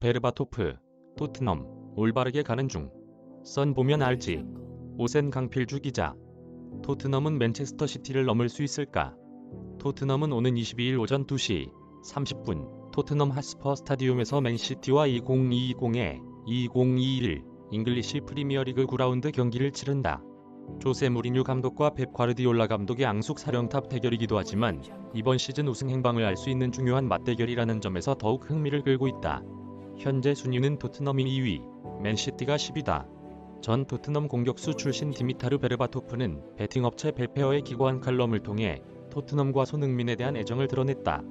베르바토프, 토트넘, 올바르게 가는 중. 선 보면 알지. 오센 강필주 기자. 토트넘은 맨체스터 시티를 넘을 수 있을까? 토트넘은 오는 22일 오전 2시 30분 토트넘 핫스퍼 스타디움에서 맨시티와 2020의 2021 잉글리시 프리미어리그 9라운드 경기를 치른다. 조세 무리뉴 감독과 펩 과르디올라 감독의 앙숙 사령탑 대결이기도 하지만 이번 시즌 우승 행방을 알 수 있는 중요한 맞대결이라는 점에서 더욱 흥미를 끌고 있다. 현재 순위는 토트넘이 2위, 맨시티가 10위다. 전 토트넘 공격수 출신 디미타르 베르바토프는 베팅업체 벨페어의 기고한 칼럼을 통해 토트넘과 손흥민에 대한 애정을 드러냈다.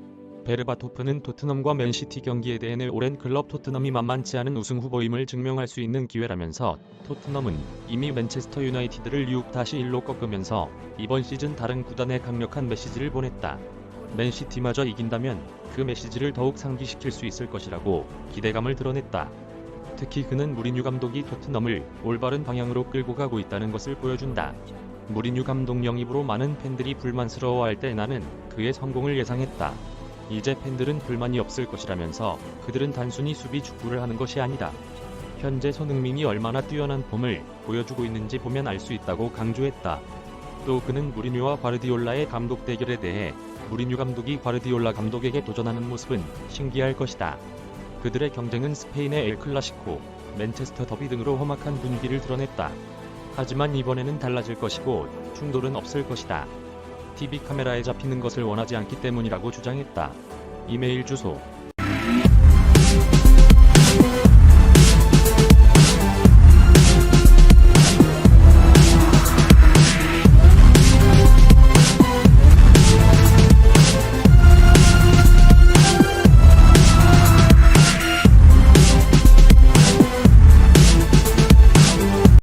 베르바토프는 토트넘과 맨시티 경기에 대해 오랜 클럽 토트넘이 만만치 않은 우승 후보임을 증명할 수 있는 기회라면서 토트넘은 이미 맨체스터 유나이티드를 6-1로 꺾으면서 이번 시즌 다른 구단에 강력한 메시지를 보냈다. 맨시티마저 이긴다면 그 메시지를 더욱 상기시킬 수 있을 것이라고 기대감을 드러냈다. 특히 그는 무리뉴 감독이 토트넘을 올바른 방향으로 끌고 가고 있다는 것을 보여준다. 무리뉴 감독 영입으로 많은 팬들이 불만스러워할 때 나는 그의 성공을 예상했다. 이제 팬들은 불만이 없을 것이라면서 그들은 단순히 수비 축구를 하는 것이 아니다. 현재 손흥민이 얼마나 뛰어난 폼을 보여주고 있는지 보면 알 수 있다고 강조했다. 또 그는 무리뉴와 과르디올라의 감독 대결에 대해 무리뉴 감독이 과르디올라 감독에게 도전하는 모습은 신기할 것이다. 그들의 경쟁은 스페인의 엘 클라시코, 맨체스터 더비 등으로 험악한 분위기를 드러냈다. 하지만 이번에는 달라질 것이고 충돌은 없을 것이다. TV 카메라에 잡히는 것을 원하지 않기 때문이라고 주장했다. 이메일 주소